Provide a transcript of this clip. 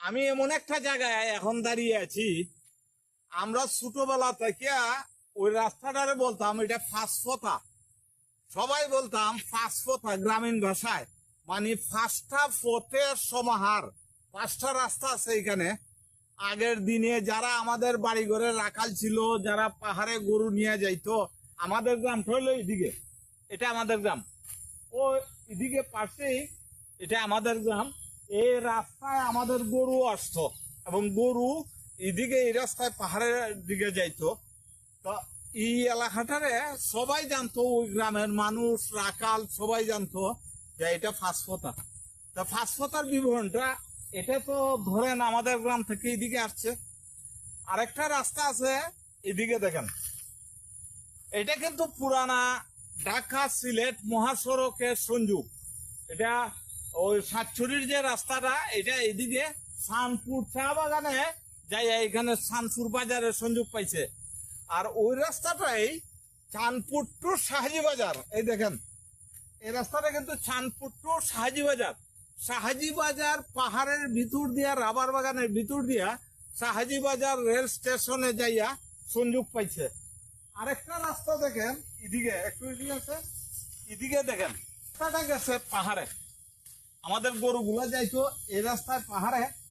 আমি এমন একটা জায়গায় এখন দাঁড়িয়ে আছি, আমরা ছোটবেলা থেকে ওই রাস্তাটারে বলতাম, এটা ফাঁসপথা সবাই বলতাম ফাঁসপথা গ্রামীণ ভাষায়। মানে পাঁচটা পথের সমাহার। পাঁচটা রাস্তা আছে এখানে। আগের দিনে যারা আমাদের বাড়ি ঘরে রাখাল ছিল, যারা পাহাড়ে গরু নিয়ে যাইতো, আমাদের গ্রাম হলো এদিকে এটা আমাদের গ্রাম। ও এদিকে পাশেই, এটা আমাদের গ্রাম। এই রাস্তায় আমাদের গরু আসতো এবং গরু এদিকে এই রাস্তায় পাহাড়ের দিকে যাইতো। তো এই এলাকাটারে সবাই জানতো, ওই গ্রামের মানুষ, রাকাল, সবাই জানতো যে এটা ফাঁসপতা তা ফাঁসপতার বিবরণটা, এটা তো ধরেন আমাদের গ্রাম থেকে এদিকে আসছে। আরেকটা রাস্তা আছে এদিকে দেখেন। এটা কিন্তু পুরানা ঢাকা সিলেট মহাসড়কের সংযোগ। এটা ওই সাতছড়ির যে রাস্তাটা, এটা এদিকে শানপুর চা বাগানে যাই এখানে শানপুর বাজারে সংযোগ পাইছে। আর ওই রাস্তাটাই চাঁদপুর টু শাহাজি বাজার। এই দেখেন, এই রাস্তাটা কিন্তু চাঁদপুর টু শাহাজি বাজার। শাহাজি বাজার পাহাড়ের ভিতর দিয়া, রাবার বাগানের ভিতর দিয়া শাহাজি বাজার রেল স্টেশনে যাইয়া সংযোগ পাইছে। আরেকটা রাস্তা দেখেন, এদিকে, একটু এদিকে আছে। এদিকে দেখেন, রাস্তাটা গেছে পাহাড়ে। আমাদের গরুগুলো যাইতো এই রাস্তায় পাহাড়ে